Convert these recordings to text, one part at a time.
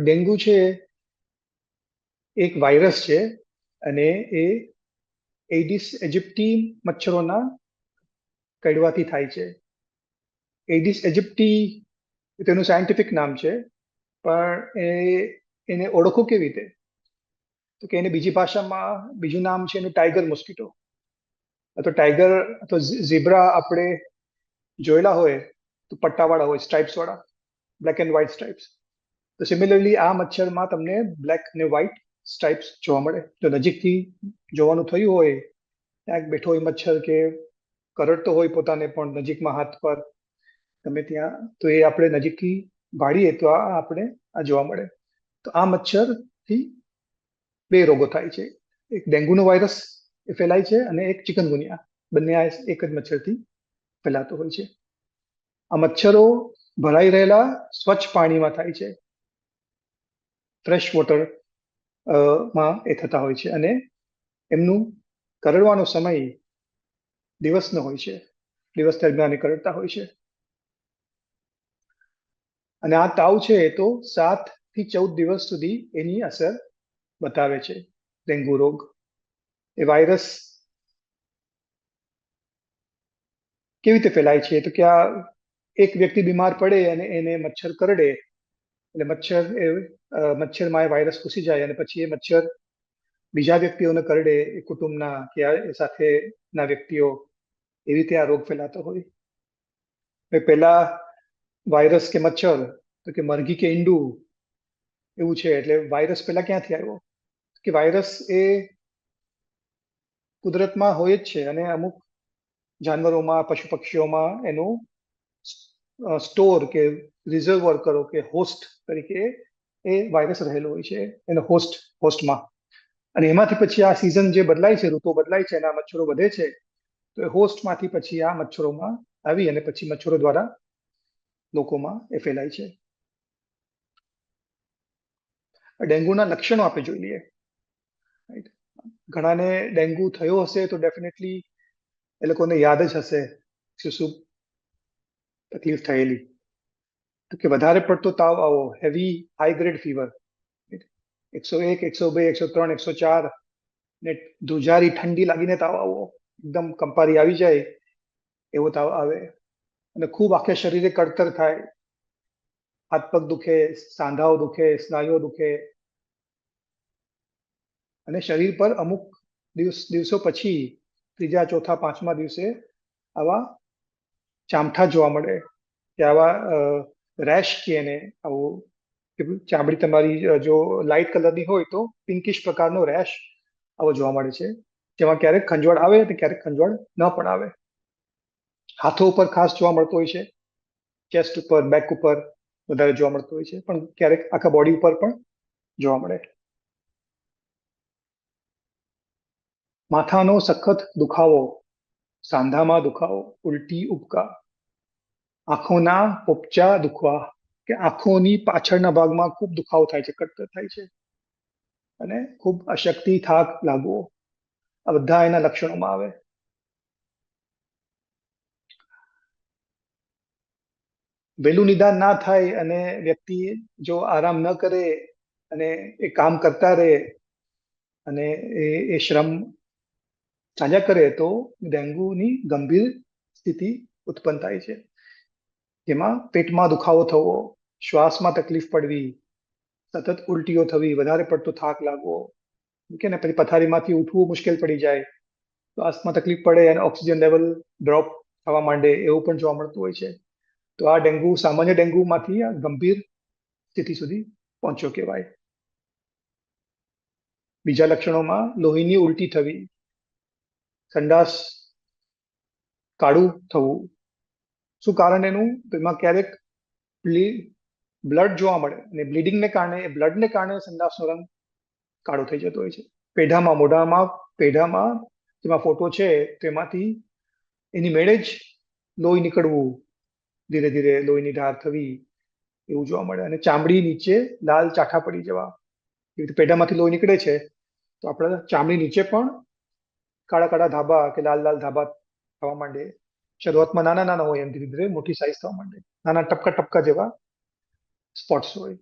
Dengue છે, એક virus છે અને એ એડિસ એજિપ્ટી મચ્છરોના કડવાથી થાય છે. એડિસ એજિપ્ટી તેનું સાયન્ટિફિક નામ છે, પણ એ એને ઓળખો કેવી રીતે? તો કે એને બીજી ભાષામાં બીજું નામ છે એનું ટાઈગર મોસ્કીટો. અથવા ટાઈગર અથવા ઝીબ્રા આપણે જોયેલા હોય, તો પટ્ટાવાળા હોય, સ્ટ્રાઇપ્સવાળા, બ્લેક એન્ડ વ્હાઇટ સ્ટ્રાઇપ્સ. તો સિમિલરલી આ મચ્છરમાં તમને બ્લેક અને વ્હાઇટ સ્ટ્રાઇપ્સ જોવા મળે. જો નજીકથી જોવાનું થયું હોય ક્યાંક બેઠો હોય મચ્છર કે કરડતો હોય પોતાને પણ નજીકમાં હાથ પર તમે ત્યાં, તો એ આપણે નજીકથી ભાળીએ તો આ આપણે આ જોવા મળે. તો આ મચ્છરથી બે રોગો થાય છે. એક ડેન્ગ્યુનો વાયરસ એ ફેલાય છે અને એક ચિકનગુનિયા. બંને આ એક જ મચ્છરથી ફેલાતો હોય છે. આ મચ્છરો ભરાઈ રહેલા સ્વચ્છ પાણીમાં થાય છે. ફ્રેશ વોટરમાં એ થતા હોય છે. અને એમનું કરડવાનો સમય દિવસનો હોય છે. દિવસ દરમિયાન એ કરડતા હોય છે. અને આ તાવ છે એ તો સાતથી ચૌદ દિવસ સુધી એની અસર બતાવે છે. ડેન્ગ્યુ રોગ, એ વાયરસ કેવી રીતે ફેલાય છે? તો કે આ એક વ્યક્તિ બીમાર પડે અને એને મચ્છર કરડે, એટલે મચ્છર એ મચ્છરમાં એ વાયરસ ઘૂસી જાય અને પછી એ મચ્છર બીજા વ્યક્તિઓને કરડે એ કુટુંબના કે એ સાથેના વ્યક્તિઓ એવી રીતે આ રોગ ફેલાતો હોય. પહેલા વાયરસ કે મચ્છર તો કે મરઘી કે ઈંડું એવું છે, એટલે વાયરસ પહેલા ક્યાંથી આવ્યો? કે વાયરસ એ કુદરતમાં હોય જ છે અને અમુક જાનવરોમાં, પશુ પક્ષીઓમાં એનું સ્ટોર કે રિઝર્વર કરો કે હોસ્ટ તરીકે એ વાયરસ રહેલો હોય છે એનો હોસ્ટ હોસ્ટમાં અને એમાંથી પછી આ સિઝન જે બદલાય છે, ઋતુ બદલાય છે, અને આ મચ્છરો વધે છે, તો એ હોસ્ટમાંથી પછી આ મચ્છરોમાં આવી અને પછી મચ્છરો દ્વારા લોકોમાં એ ફેલાય છે. ડેન્ગ્યુના લક્ષણો આપણે જોઈ લઈએ. ઘણાને ડેન્ગ્યુ થયો હશે તો ડેફિનેટલી એ લોકોને યાદ જ હશે શું શું તકલીફ થયેલી. કે વધારે પડતો તાવ આવો હેવી હાઈ ગ્રેડ ફીવર એકસો એક એકસો બે એકસો ત્રણ એકસો ચાર ને ધ્રુજારી ઠંડી લાગીને તાવ આવો એકદમ કંપારી આવી જાય એવો તાવ આવે અને ખૂબ આખે શરીરે કડતર થાય, હાથ પગ દુખે, સાંધાઓ દુખે, સ્નાયુઓ દુખે, અને શરીર પર અમુક દિવસ, દિવસો પછી, ત્રીજા, ચોથા, પાંચમા દિવસે આવા ચામઠા જોવા મળે, કે આવા રેશ કે એને આવું ચામડી તમારી જો લાઇટ કલરની હોય તો પિંકિશ પ્રકારનો રેશ આવો જોવા મળે છે. જેમાં ક્યારેક ખંજવાળ આવે અને ક્યારેક ખંજવાળ ન પણ આવે. હાથો ઉપર ખાસ જોવા મળતો હોય છે. ચેસ્ટ ઉપર બેક ઉપર વધારે જોવા મળતો હોય છે. પણ ક્યારેક આખા બોડી ઉપર પણ જોવા મળે. માથાનો સખત દુખાવો, સાંધામાં દુખાવો, ઉલટી ઉપકા આંખોના પોપચા દુખવા કે આંખોની પાછળના ભાગમાં ખૂબ દુખાવો થાય છે, કટકટ થાય છે. અને ખૂબ અશક્તિ, થાક, લાગવો, આ બધા એના લક્ષણોમાં આવે. વહેલું નિદાન ના થાય અને વ્યક્તિ જો આરામ ન કરે અને એ કામ કરતા રહે અને એ એ શ્રમ ચાલ્યા કરે તો ડેન્ગ્યુની ગંભીર સ્થિતિ ઉત્પન્ન થાય છે. જેમાં પેટમાં દુખાવો થવો, શ્વાસમાં તકલીફ પડવી, સતત ઉલટીઓ થવી, વધારે પડતો થાક લાગવો કે ને પછી પથારીમાંથી ઉઠવું મુશ્કેલ પડી જાય, શ્વાસમાં તકલીફ પડે અને ઓક્સિજન લેવલ ડ્રોપ થવા માંડે એવું પણ જોવા મળતું હોય છે. તો આ ડેન્ગ્યુ સામાન્ય ડેન્ગ્યુમાંથી આ ગંભીર સ્થિતિ સુધી પહોંચ્યો કહેવાય. બીજા લક્ષણોમાં લોહીની ઉલટી થવી, સંડાસ કાળું થવું શું કારણ એનું? તો એમાં ક્યારેક બ્લડ જોવા મળે અને બ્લીડિંગને કારણે બ્લડને કારણે સંડાસનો રંગ કાળો થઈ જતો હોય છે. પેઢામાં, મોઢામાં, પેઢામાં જેમાં ફોટો છે, તેમાંથી એની મેળે જ લોહી નીકળવું, ધીરે ધીરે લોહીની ધાર થવી, એવું જોવા મળે. અને ચામડી નીચે લાલ ચાઠા પડી જવા, એવી રીતે પેઢામાંથી લોહી નીકળે છે, તો આપણા ચામડી નીચે પણ કાળા કાળા ધાબા કે લાલ લાલ ધાબા થવા માંડે શરૂઆતમાં નાના નાના હોય એમ ધીરે ધીરે મોટી સાઈઝ થવા માંડે. નાના ટપકા ટપકા જેવા સ્પોટ્સ હોય.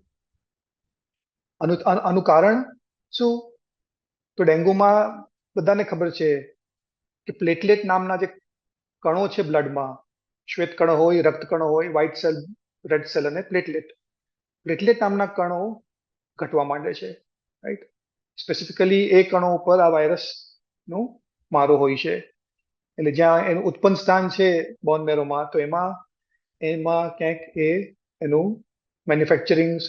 આનું કારણ શું? તો ડેન્ગ્યુમાં બધાને ખબર છે કે પ્લેટલેટ નામના જે કણો છે બ્લડમાં શ્વેત કણો હોય, રક્ત કણો હોય વ્હાઇટ સેલ રેડ સેલ અને પ્લેટલેટ પ્લેટલેટ નામના કણો ઘટવા માંડે છે રાઈટ સ્પેસિફિકલી એ કણો ઉપર આ વાયરસનું મારો હોય છે. એટલે જ્યાં એનું ઉત્પન્ન સ્થાન છે બોન મેરોમાં તો એમાં એમાં ક્યાંક એ એનું મેન્યુફેક્ચરિંગ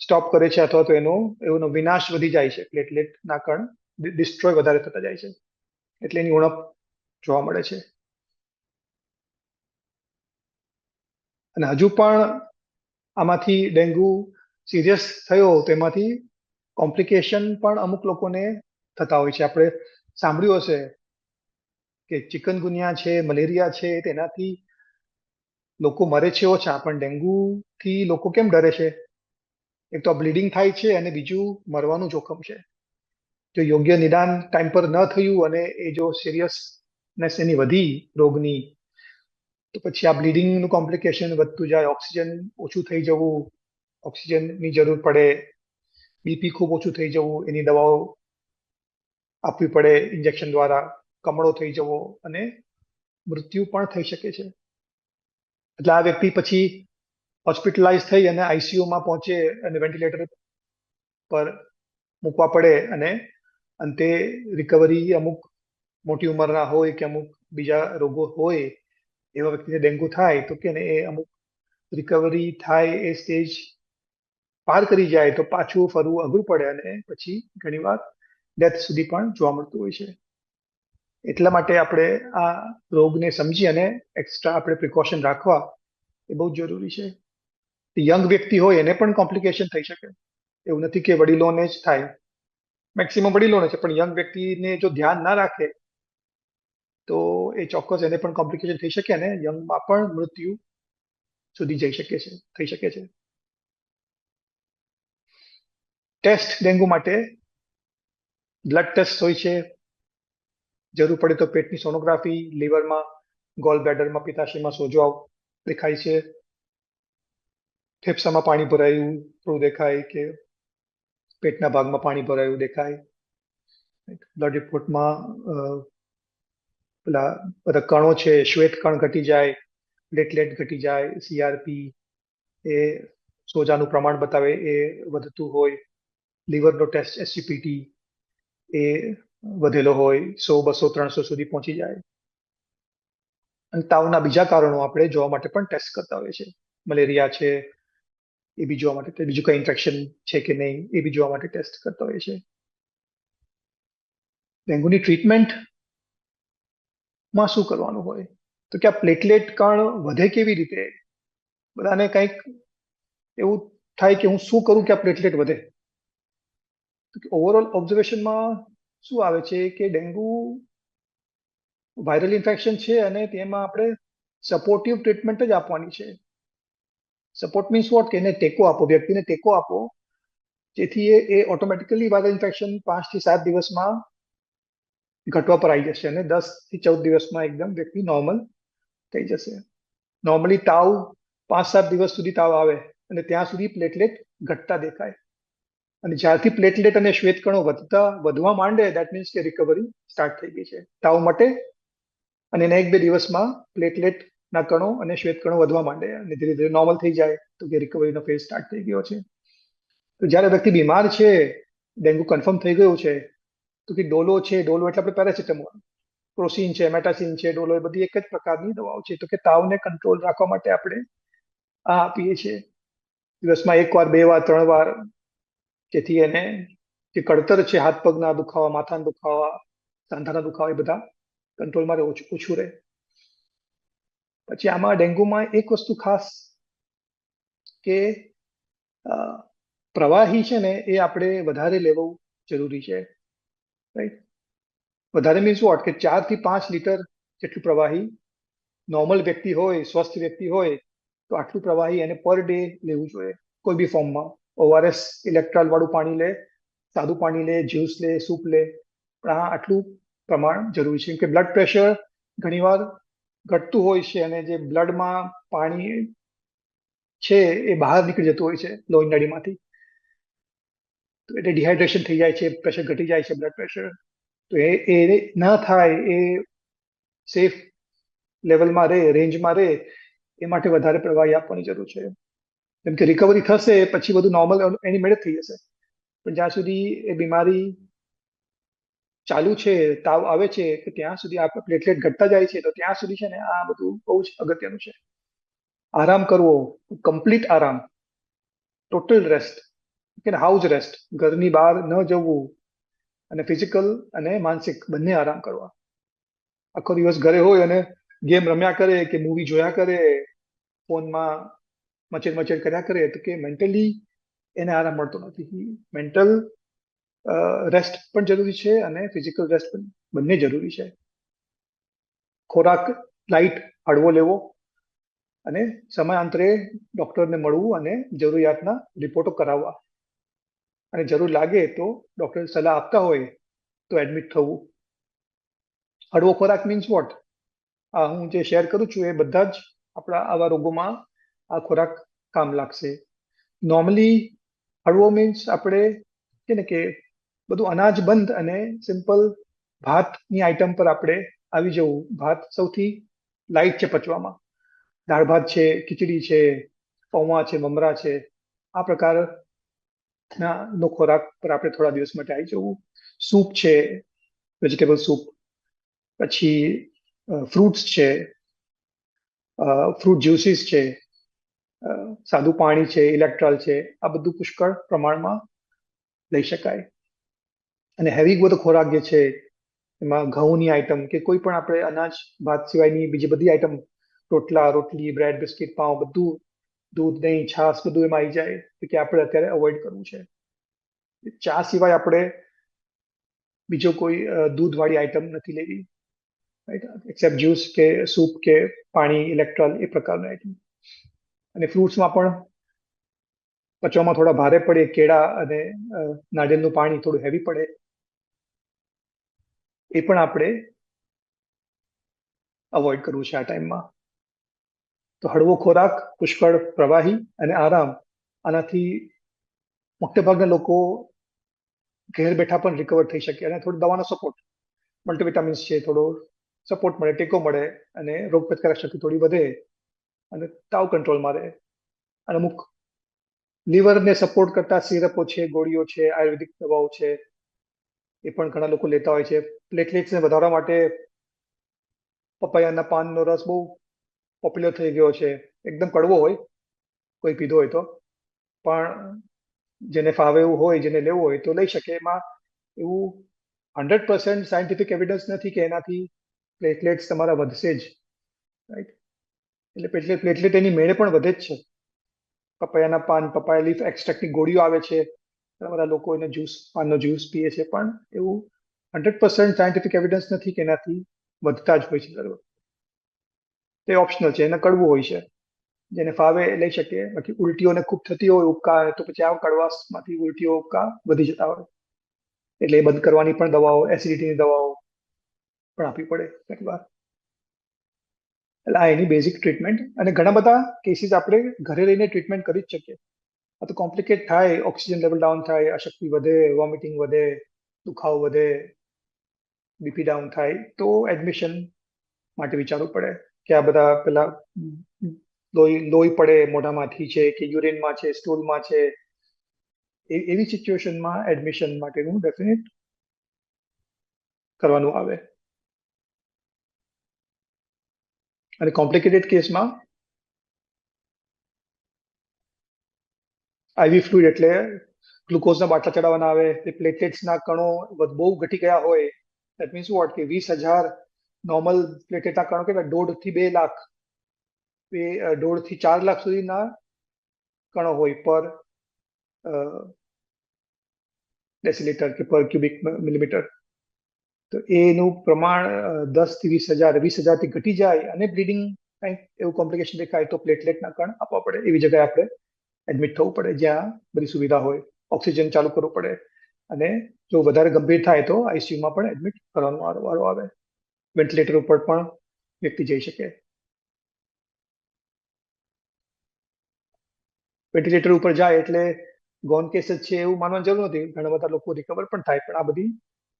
સ્ટોપ કરે છે અથવા તો એનો એનો વિનાશ વધી જાય છે. પ્લેટલેટના કણ ડિસ્ટ્રોય વધારે થતા જાય છે. એટલે એની ઉણપ જોવા મળે છે. અને હજુ પણ આમાંથી ડેન્ગ્યુ સિરિયસ થયો તો એમાંથી કોમ્પ્લિકેશન પણ અમુક લોકોને થતા હોય છે. આપણે સાંભળ્યું હશે કે ચિકનગુનિયા છે, મલેરિયા છે, તેનાથી લોકો મરે છે ઓછા પણ ડેન્ગ્યુથી લોકો કેમ ડરે છે? એક તો બ્લીડિંગ થાય છે અને બીજું મરવાનું જોખમ છે. જો યોગ્ય નિદાન ટાઈમ પર ન થયું અને એ જો સિરિયસનેસ એની વધી રોગની, તો પછી આ બ્લીડિંગનું કોમ્પ્લિકેશન વધતું જાય, ઓક્સિજન ઓછું થઈ જવું, ઓક્સિજનની જરૂર પડે, બીપી ખૂબ ઓછું થઈ જવું, એની દવાઓ આપવી પડે ઇન્જેક્શન દ્વારા. કમળો થઈ જવો અને મૃત્યુ પણ થઈ શકે છે. એટલે આ વ્યક્તિ પછી હોસ્પિટલાઇઝ થઈ અને આઈસીયુમાં પહોંચે અને વેન્ટિલેટર પર મૂકવા પડે અને અંતે રિકવરી અમુક મોટી ઉંમરના હોય કે અમુક બીજા રોગો હોય એવા વ્યક્તિને ડેન્ગ્યુ થાય તો કે એ અમુક રિકવરી થાય એ સ્ટેજ પાર કરી જાય તો પાછું ફરવું અઘરું પડે અને પછી ઘણીવાર ડેથ સુધી પણ જોવા મળતું હોય છે. એટલા માટે આપણે આ રોગને સમજી અને એક્સ્ટ્રા આપણે પ્રિકોશન રાખવા એ બહુ જરૂરી છે. યંગ વ્યક્તિ હોય એને પણ કોમ્પ્લિકેશન થઈ શકે. એવું નથી કે વડીલોને જ થાય. મેક્સિમમ વડીલોને છે, પણ યંગ વ્યક્તિને જો ધ્યાન ના રાખે, તો એ ચોક્કસ એને પણ કોમ્પ્લિકેશન થઈ શકે અને યંગમાં પણ મૃત્યુ સુધી જઈ શકે છે, થઈ શકે છે. ટેસ્ટ ડેન્ગ્યુ માટે બ્લડ ટેસ્ટ હોય છે. જરૂર પડે તો પેટની સોનોગ્રાફી, લીવરમાં ગોલ બ્લેડરમાં પિત્તાશયમાં સોજો દેખાય છે. ફેફસામાં પાણી ભરાયું થોડું દેખાય કે પેટના ભાગમાં પાણી ભરાયું દેખાય. બ્લડ રિપોર્ટમાં પેલા બધા કણો છે, શ્વેત કણ ઘટી જાય, પ્લેટલેટ ઘટી જાય સીઆરપી એ સોજાનું પ્રમાણ બતાવે, એ વધતું હોય. લીવરનો ટેસ્ટ એસસીપીટી એ વધેલો હોય, સો, બસો, ત્રણસો સુધી પહોંચી જાય. અને તાવના બીજા કારણો આપણે જોવા માટે પણ ટેસ્ટ કરતા હોઈએ છીએ. મલેરિયા છે, એ બી જોવા માટે, બીજું કઈ ઇન્ફેક્શન છે કે નહીં, એ બી જોવા માટે ટેસ્ટ કરતા હોઈએ છીએ. ડેન્ગ્યુની ટ્રીટમેન્ટમાં શું કરવાનું હોય? તો કે આ પ્લેટલેટ કણ વધે કેવી રીતે? બધાને કંઈક એવું થાય કે હું શું કરું કે આ પ્લેટલેટ વધે? ઓવરઓલ ઓબ્ઝર્વેશનમાં શું આવે છે કે ડેન્ગ્યુ વાયરલ ઇન્ફેક્શન છે અને તેમાં આપણે સપોર્ટિવ ટ્રીટમેન્ટ જ આપવાની છે. સપોર્ટ મીન્સ વોટ કે એને ટેકો આપો, વ્યક્તિને ટેકો આપો, જેથી એ એ ઓટોમેટિકલી વાયરલ ઇન્ફેક્શન પાંચથી સાત દિવસમાં ઘટવા પર આવી જશે અને દસથી ચૌદ દિવસમાં એકદમ વ્યક્તિ નોર્મલ થઈ જશે. નોર્મલી તાવ પાંચ સાત દિવસ સુધી તાવ આવે અને ત્યાં સુધી પ્લેટલેટ ઘટતા દેખાય. અને જ્યારથી પ્લેટલેટ અને શ્વેતકણો વધતા, વધવા માંડે દેટ મીન્સ કે રિકવરી સ્ટાર્ટ થઈ ગઈ છે. તાવ મટે અને એના એક બે દિવસમાં પ્લેટલેટ ના કણો અને શ્વેતકણો વધવા માંડે અને ધીરે ધીરે નોર્મલ થઈ જાય તો કે રિકવરીનો ફેઝ સ્ટાર્ટ થઈ ગયો છે. તો જ્યારે વ્યક્તિ બીમાર છે, ડેન્ગ્યુ કન્ફર્મ થઈ ગયું છે, તો કે ડોલો છે, ડોલો એટલે આપણે પેરાસિટામોલ પ્રોસીન છે મેટાસિન છે, ડોલો એ બધી એક જ પ્રકારની દવાઓ છે. તો કે તાવને કંટ્રોલ રાખવા માટે આપણે આ આપીએ છીએ. દિવસમાં એક વાર, બે વાર, ત્રણ વાર જેથી એને જે કળતર છે, હાથ પગના દુખાવા, માથાના દુખાવા, સાંધાના દુખાવા, એ બધા કંટ્રોલમાં ઓછું રહે. પછી આમાં ડેન્ગ્યુમાં એક વસ્તુ ખાસ કે પ્રવાહી છે ને, એ આપણે વધારે લેવું જરૂરી છે રાઈટ વધારે મીન્સ વોટ કે ચારથી પાંચ લીટર જેટલું પ્રવાહી નોર્મલ વ્યક્તિ હોય, સ્વસ્થ વ્યક્તિ હોય, તો આટલું પ્રવાહી એને પર ડે લેવું જોઈએ, કોઈ બી ફોર્મમાં ઓઆરએસ ઇલેક્ટ્રોલ વાળું પાણી લે, સાદું પાણી લે જ્યુસ લે સૂપ લે. પણ આ આટલું પ્રમાણ જરૂરી છે. કે બ્લડ પ્રેશર ઘણીવાર ઘટતું હોય છે અને જે બ્લડમાં પાણી છે એ બહાર નીકળી જતું હોય છે લોહી નળીમાંથી તો એટલે ડિહાઇડ્રેશન થઈ જાય છે પ્રેશર ઘટી જાય છે બ્લડ પ્રેશર તો એ એ ન થાય, એ સેફ લેવલમાં રહે રેન્જમાં રહે, એ માટે વધારે પ્રવાહી આપવાની જરૂર છે. કેમ કે રિકવરી થશે, પછી બધું નોર્મલ એની મેળે થઈ જશે. પણ જ્યાં સુધી એ બીમારી ચાલુ છે, તાવ આવે છે કે ત્યાં સુધી આપણે પ્લેટલેટ ઘટતા જાય છે, તો ત્યાં સુધી છે ને આ બધું બહુ જ અગત્યનું છે. આરામ કરવો કમ્પ્લીટ આરામ ટોટલ રેસ્ટ કે હાઉસ રેસ્ટ ઘરની બહાર ન જવું, અને ફિઝિકલ અને માનસિક બંને આરામ કરવા. આખો દિવસ ઘરે હોય અને ગેમ રમ્યા કરે કે મૂવી જોયા કરે, ફોનમાં મચેડ મચેડ કર્યા કરે તો કે મેન્ટલી એને આરામ મળતો નથી. મેન્ટલ રેસ્ટ પણ જરૂરી છે અને ફિઝિકલ રેસ્ટ પણ બંને જરૂરી છે. ખોરાક લાઇટ હળવો લેવો અને સમયાંતરે ડોક્ટરને મળવું અને જરૂરિયાતના રિપોર્ટો કરાવવા. અને જરૂર લાગે તો ડોક્ટર સલાહ આપતા હોય તો એડમિટ થવું. હળવો ખોરાક મીન્સ વોટ આ હું જે શેર કરું છું એ બધા જ આપણા આવા રોગોમાં આ ખોરાક કામ લાગશે. નોર્મલી હળવો મીન્સ આપણે કે ને કે બધું અનાજ બંધ અને સિમ્પલ ભાતની આઈટમ પર આપણે આવી જવું. ભાત સૌથી લાઇટ છે પચવામાં. દાળ ભાત છે, ખીચડી છે, પૌવા છે, મમરા છે. આ પ્રકારના નો ખોરાક પર આપણે થોડા દિવસ માટે આવી જવું. સૂપ છે વેજીટેબલ સૂપ પછી ફ્રૂટ્સ છે ફ્રૂટ જ્યુસીસ છે. સાદું પાણી છે ઇલેક્ટ્રોલ છે, આ બધું પુષ્કળ પ્રમાણમાં લઈ શકાય. અને હેવી બધો ખોરાક જે છે, એમાં ઘઉંની આઈટમ કે કોઈ પણ આપણે અનાજ, ભાત સિવાયની બીજી બધી આઈટમ રોટલા, રોટલી બ્રેડ બિસ્કિટ પાઉં, બધું, દૂધ, દહીં, છાશ, બધું એમાં આવી જાય કે આપણે અત્યારે અવોઇડ કરવું છે. ચા સિવાય આપણે બીજો કોઈ દૂધવાળી આઈટમ નથી લેવી. રાઈટ એક્સેપ્ટ જ્યુસ કે સૂપ કે પાણી ઇલેક્ટ્રોલ એ પ્રકારની આઈટમ અને ફ્રૂટ્સમાં પણ પચવામાં થોડા ભારે પડે, કેળા અને નાળિયેરનું પાણી થોડું હેવી પડે. એ પણ આપણે અવોઇડ કરવું છે આ ટાઈમમાં તો હળવો ખોરાક, પુષ્કળ પ્રવાહી અને આરામ, આનાથી મોટેભાગના લોકો ઘેર બેઠા પણ રિકવર થઈ શકે અને થોડું દવાનો સપોર્ટ મલ્ટીવિટામિન્સ છે, થોડો સપોર્ટ મળે, ટેકો મળે અને રોગ પ્રતિકારક શક્તિ થોડી વધે. અને તાવ કંટ્રોલમાં રહે. અને અમુક લીવરને સપોર્ટ કરતા સિરપો છે, ગોળીઓ છે, આયુર્વેદિક દવાઓ છે, એ પણ ઘણા લોકો લેતા હોય છે. પ્લેટલેટ્સને વધારવા માટે પપૈયાના પાનનો રસ બહુ પોપ્યુલર થઈ ગયો છે. એકદમ કડવો હોય, કોઈ પીધો હોય તો. પણ જેને ફાવે એવું હોય, જેને લેવું હોય તો લઈ શકે. એમાં એવું હંડ્રેડ પર્સન્ટ સાયન્ટિફિક એવિડન્સ નથી કે એનાથી પ્લેટલેટ્સ તમારા વધશે જ. રાઈટ? એટલે પ્લેટલેટ પ્લેટલેટ એની મેળે પણ વધે જ છે. પપૈયાના પાન, પપાયા લીફ એક્સ્ટ્રેક્ટની ગોળીઓ આવે છે. ઘણા બધા લોકો એને જ્યુસ, પાનનો જ્યુસ પીએ છે. પણ એવું હંડ્રેડ પર્સન્ટ સાયન્ટિફિક એવિડન્સ નથી કે એનાથી વધતા જ હોય છે દર તે ઓપ્શનલ છે. એને કડવું હોય છે. જેને ફાવે લઈ શકે. બાકી ઉલટીઓને ખૂબ થતી હોય ઉપકા તો પછી આ કડવાશમાંથી ઉલટીઓ ઉપકા વધી જતા હોય. એટલે એ બંધ કરવાની પણ દવાઓ એસિડિટીની દવાઓ પણ આપવી પડે. ઘણી વાર એટલે આ એની બેઝિક ટ્રીટમેન્ટ અને ઘણા બધા કેસીસ આપણે ઘરે રહીને ટ્રીટમેન્ટ કરી જ શકીએ. આ તો કોમ્પ્લિકેટ થાય ઓક્સિજન લેવલ ડાઉન થાય અશક્તિ વધે વોમિટિંગ વધે, દુખાવો વધે બીપી ડાઉન થાય, તો એડમિશન માટે વિચારવું પડે કે આ બધા પેલા લોહી લોહી પડે મોઢામાંથી છે કે યુરિનમાં છે સ્ટૂલમાં છે. એવી સિચ્યુએશનમાં એડમિશન માટેનું ડેફિનેટ કરવાનું આવે. અને કોમ્પ્લિકેટેડ કેસમાં આઈવી ફ્લુઇડ એટલે ગ્લુકોઝના બાટલા ચડાવવાના આવે, એ પ્લેટલેટ્સના કણો બહુ ઘટી ગયા હોય દેટ મીન્સ વોટ કે વીસ હજાર નોર્મલ પ્લેટલેટના કણો કેટલા? દોઢથી બે લાખ. એ દોઢથી ચાર લાખ સુધીના કણો હોય પર ડેસિલીટર કે પર ક્યુબિક મિલીમીટર તો એનું પ્રમાણ દસથી વીસ હજાર, વીસ હજારથી ઘટી જાય અને બ્લીડિંગ કંઈક એવું કોમ્પ્લિકેશન દેખાય તો પ્લેટલેટના કણ આપવા પડે. એવી જગ્યાએ આપણે એડમિટ થવું પડે, જ્યાં બધી સુવિધા હોય. ઓક્સિજન ચાલુ કરવું પડે અને જો વધારે ગંભીર થાય તો આઈસીયુમાં પણ એડમિટ કરવાનો વારો આવે. વેન્ટિલેટર ઉપર પણ વ્યક્તિ જઈ શકે. વેન્ટિલેટર ઉપર જાય એટલે ગોન કેસ છે એવું માનવાની જરૂર નથી. ઘણા બધા લોકો રિકવર પણ થાય, પણ આ બધી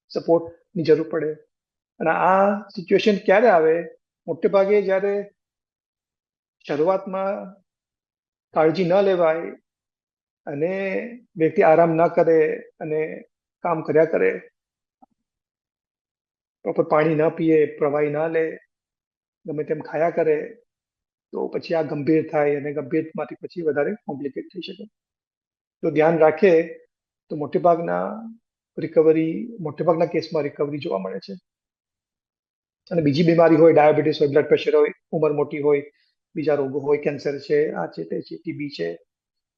સપોર્ટની જરૂર પડે. અને આ સિચ્યુએશન ક્યારે આવે? મોટે ભાગે જ્યારે શરૂઆતમાં કાળજી ન લેવાય અને વ્યક્તિ આરામ ન કરે અને કામ કર્યા કરે પ્રોપર પાણી ન પીએ, પ્રવાહી ના લે, ગમે તેમ ખાયા કરે, તો પછી આ ગંભીર થાય અને ગંભીરમાંથી પછી વધારે કોમ્પ્લિકેટ થઈ શકે. તો ધ્યાન રાખે તો મોટેભાગના રિકવરી મોટેભાગના કેસમાં રિકવરી જોવા મળે છે. અને બીજી બીમારી હોય, ડાયાબિટીસ હોય બ્લડ પ્રેશર હોય, ઉંમર મોટી હોય, બીજા રોગો હોય કેન્સર છે, આ છે, તે છે ટીબી છે,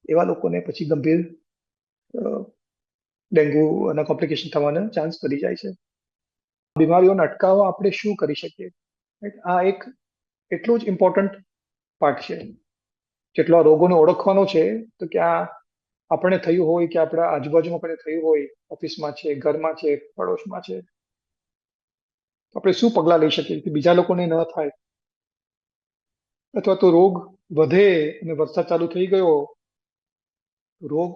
એવા લોકોને પછી ગંભીર ડેન્ગ્યુ અને કોમ્પ્લિકેશન થવાનો ચાન્સ વધી જાય છે. બીમારીઓને અટકાવવા આપણે શું કરી શકીએ? આ એક એટલું જ ઇમ્પોર્ટન્ટ પાર્ટ છે. જેટલો રોગોને ઓળખવાનો છે, તો કે આ આપણે થયું હોય કે આપણા આજુબાજુમાં પણ થયું હોય, ઓફિસમાં છે, ઘરમાં છે, પડોશમાં છે આપણે શું પગલાં લઈ શકીએ? કે બીજા લોકોને ન થાય. અથવા તો રોગ વધે અને વરસાદ ચાલુ થઈ ગયો રોગ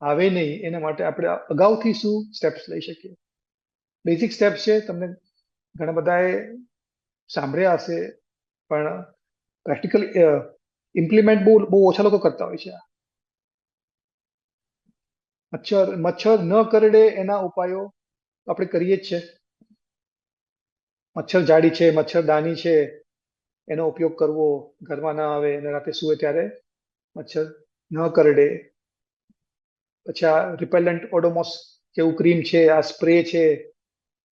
આવે નહીં, એના માટે આપણે અગાઉથી શું સ્ટેપ્સ લઈ શકીએ? બેઝિક સ્ટેપ્સ છે, તમને ઘણા બધાએ સાંભળ્યા હશે, પણ પ્રેક્ટિકલ ઇમ્પ્લિમેન્ટ બહુ બહુ ઓછા લોકો કરતા હોય છે મચ્છર મચ્છર ન કરડે એના ઉપાયો આપણે કરીએ જ છે. મચ્છર જાડી છે મચ્છરદાની છે, એનો ઉપયોગ કરવો, ઘરમાં ના આવે અને રાતે સુવે ત્યારે મચ્છર ન કરડે. પછી આ રિપેલન્ટ ઓડોમોસ જેવું ક્રીમ છે, આ સ્પ્રે છે,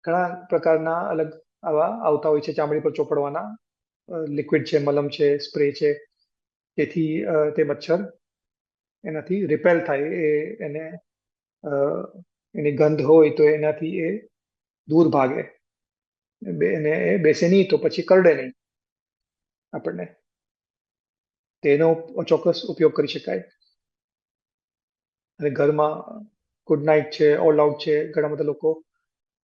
ઘણા પ્રકારના અલગ આવા આવતા હોય છે ચામડી પર ચોપડવાના. લિક્વિડ છે, મલમ છે સ્પ્રે છે જેથી તે મચ્છર એનાથી રિપેલ થાય, એ એને એની ગંધ હોય તો એનાથી એ દૂર ભાગે. એને એ બેસે નહીં તો પછી કરડે નહીં આપણને. તેનો ચોક્કસ ઉપયોગ કરી શકાય. અને ઘરમાં ગુડ નાઇટ છે ઓલ આઉટ છે, ઘણા બધા લોકો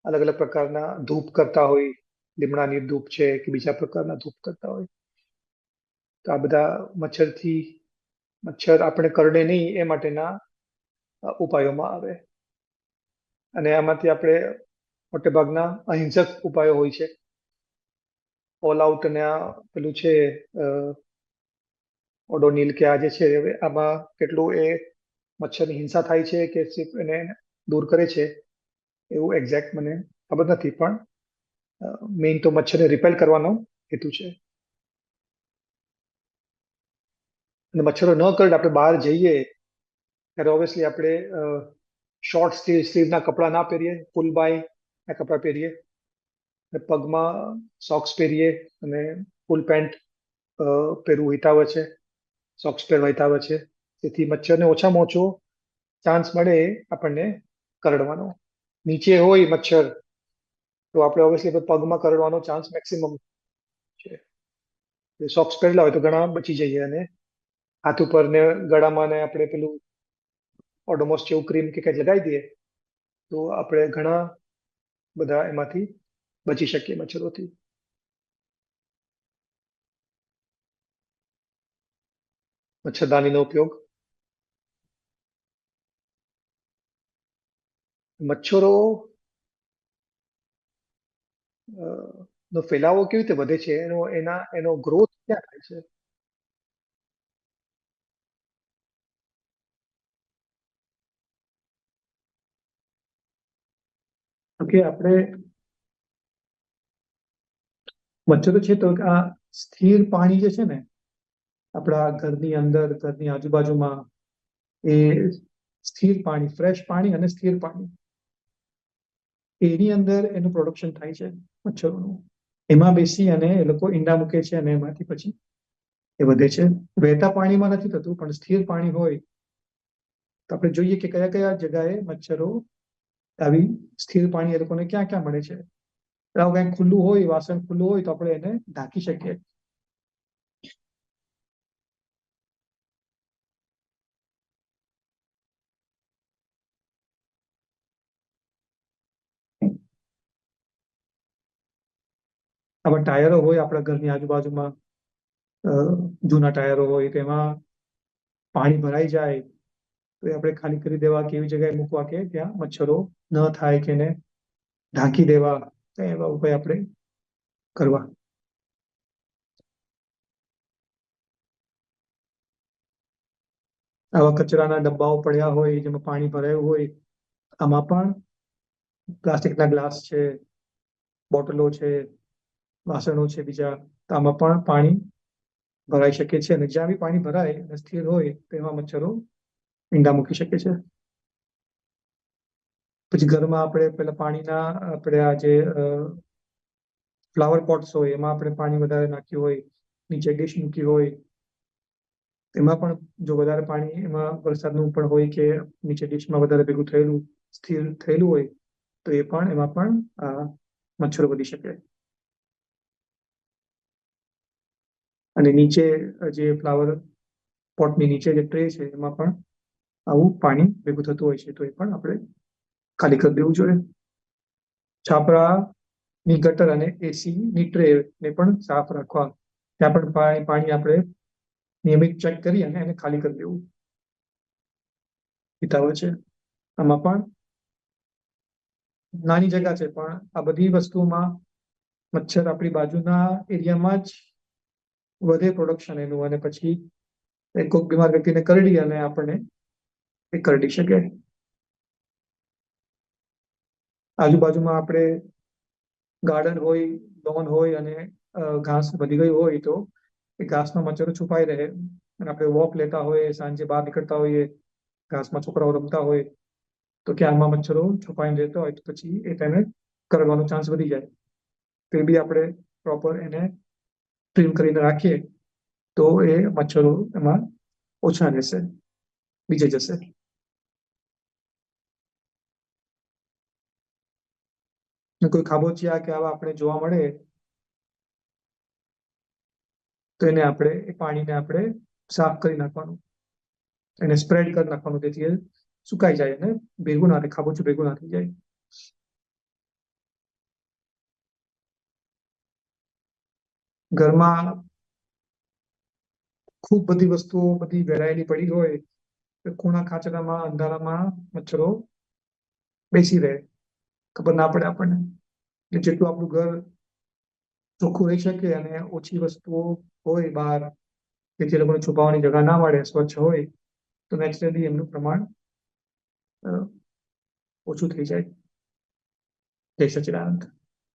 અલગ અલગ પ્રકારના ધૂપ કરતા હોય. લીમડાની ધૂપ છે કે બીજા પ્રકારના ધૂપ કરતા હોય. તો આ બધા મચ્છરથી, મચ્છર આપણે કરડે નહીં એ માટેના ઉપાયોમાં આવે. અને આમાંથી આપણે મોટેભાગના અહિંસક ઉપાયો હોય છે. ઓલ આઉટ અને આ પેલું છે ઓડોનિલ કે આ જે છે આમાં કેટલું એ મચ્છરની હિંસા થાય છે કે સિર્ફ એને દૂર કરે છે, એવું એક્ઝેક્ટ મને ખબર નથી, પણ મેઇન તો મચ્છરને રિપેલ કરવાનો હેતુ છે. અને મચ્છરો ન કરડે, આપણે બહાર જઈએ ત્યારે ઓબ્વિયસલી આપણે શોર્ટ સ્લીવ સ્લીવના કપડાં ના પહેરીએ ફૂલ બાય ના કપડાં પહેરીએ અને પગમાં સોક્સ પહેરીએ અને ફૂલ પેન્ટ પહેરવું હિતાવે છે સોક્સ પહેરવા હિતાવે છે. તેથી મચ્છરને ઓછામાં ઓછો ચાન્સ મળે આપણને કરડવાનો. નીચે હોય મચ્છર, તો આપણે ઓબ્વિયસલી પગમાં કરડવાનો ચાન્સ મેક્સિમમ છે. સોક્સ પહેરેલા હોય તો ઘણા બચી જઈએ અને હાથ ઉપર ને ગળામાં ને આપણે પેલું ઓડોમોસ જેવું ક્રીમ કે કંઈક લગાવી દઈએ, તો આપણે ઘણા બધા એમાંથી બચી શકીએ મચ્છરોથી. મચ્છરદાનીનો ઉપયોગ. મચ્છરો નો ફેલાવો કેવી રીતે વધે છે? એનો, એના, એનો ગ્રોથ ક્યાં થાય છે? કે આપણે મચ્છરો છે તો આ સ્થિર પાણી જે છે ને, આપણા ઘરની અંદર, ઘરની આજુબાજુમાં એ સ્થિર પાણી ફ્રેશ પાણી અને સ્થિર પાણી, એની અંદર એનું પ્રોડક્શન થાય છે મચ્છરોનું. એમાં બેસી અને એ લોકો ઈંડા મૂકે છે અને એમાંથી પછી એ વધે છે. વહેતા પાણીમાં નથી થતું, પણ સ્થિર પાણી હોય, તો આપણે જોઈએ કે કયા કયા જગાએ મચ્છરો આવી સ્થિર પાણી એ લોકોને ક્યાં ક્યાં મળે છે? આવું કઈ ખુલ્લું હોય, વાસણ ખુલ્લું હોય તો આપણે એને ઢાંકી શકીએ. આવા ટાયરો હોય આપણા ઘરની આજુબાજુમાં જૂના ટાયરો હોય તેમાં પાણી ભરાઈ જાય તો એ આપણે ખાલી કરી દેવા કે એવી જગ્યાએ મૂકવા કે ત્યાં મચ્છરો ન થાય કે એને ઢાંકી દેવા એવા ઉપાય આપણે કરવા. આવા કચરાના ડબ્બાઓ પડ્યા હોય, જેમાં પાણી ભરાયું હોય, આમાં પણ પ્લાસ્ટિકના ગ્લાસ છે, બોટલો છે, વાસણો છે બીજા, તો આમાં પણ પાણી ભરાઈ શકે છે અને જ્યાં બી પાણી ભરાય અને સ્થિર હોય તેમાં મચ્છરો ઈંડા મૂકી શકે છે પછી ઘરમાં આપણે પેલા પાણીના આપણે આ જે ફ્લાવર પોટ્સ હોય, એમાં આપણે પાણી વધારે નાખ્યું હોય, નીચે ડીશ મૂકી હોય, એમાં પણ જો વધારે પાણી એમાં વરસાદનું પણ હોય કે નીચે ડીશમાં વધારે ભેગું થયેલું, સ્થિર થયેલું હોય, તો એ પણ એમાં પણ મચ્છરો વધી શકે. અને નીચે જે ફ્લાવર પોટની નીચે જે ટ્રે છે, એમાં પણ આવું પાણી ભેગું થતું હોય છે, તો એ પણ આપણે ખાલી કરી દેવું જોઈએ. છાપરાની ગટર અને એસી ની ટ્રે ને પણ સાફ રાખવા. ત્યાં પણ પાણી પાણી આપણે નિયમિત ચેક કરી અને એને ખાલી કરી દેવું. હિતાવહ છે, આમાં પણ નાની જગ્યા છે, પણ આ બધી વસ્તુમાં મચ્છર આપણી બાજુના એરિયામાં જ વધે પ્રોડક્શન એનું અને પછી કોઈક બીમાર વ્યક્તિને કરડી અને આપણને એ કરડી શકે આજુબાજુમાં આપણે ગાર્ડન હોય લોન હોય અને ઘાસ વધી ગઈ હોય તો એ ઘાસમાં મચ્છરો છુપાઈ રહે અને આપણે વોક લેતા હોઈએ, સાંજે બહાર નીકળતા હોઈએ, ઘાસમાં છોકરાઓ રમતા હોય તો ક્યારમાં મચ્છરો છુપાઈને રહેતા હોય તો પછી એ ટાઈમે કરડવાનો ચાન્સ વધી જાય. તો બી આપણે પ્રોપર એને ટ્રીમ કરીને રાખીએ તો એ મચ્છરો એમાં ઓછા રહેશે, બીજે જશે ને કોઈ ખાબોચિયા કે આવા આપણે જોવા મળે, તો એને આપણે એ પાણીને આપણે સાફ કરી નાખવાનું. એને સ્પ્રેડ કરી નાખવાનું, જેથી એ સુકાઈ જાય અને ભેગું ના થાય ખાબોચું ભેગું ના થઈ જાય. ઘરમાં ખૂબ બધી વસ્તુઓ, બધી વેરાયેલી પડી હોય, તો ખૂણા ખાચરામાં, અંધારામાં મચ્છરો બેસી રહે. ખબર ના પડે આપણને. એટલે જેટલું આપણું ઘર ચોખ્ખું રહી શકે અને ઓછી વસ્તુઓ હોય બહાર, કે જે લોકોને છુપાવવાની જગા ના મળે, સ્વચ્છ હોય, તો નેચરલી એમનું પ્રમાણ ઓછું થઈ જાય. જય સચિદાનંદ.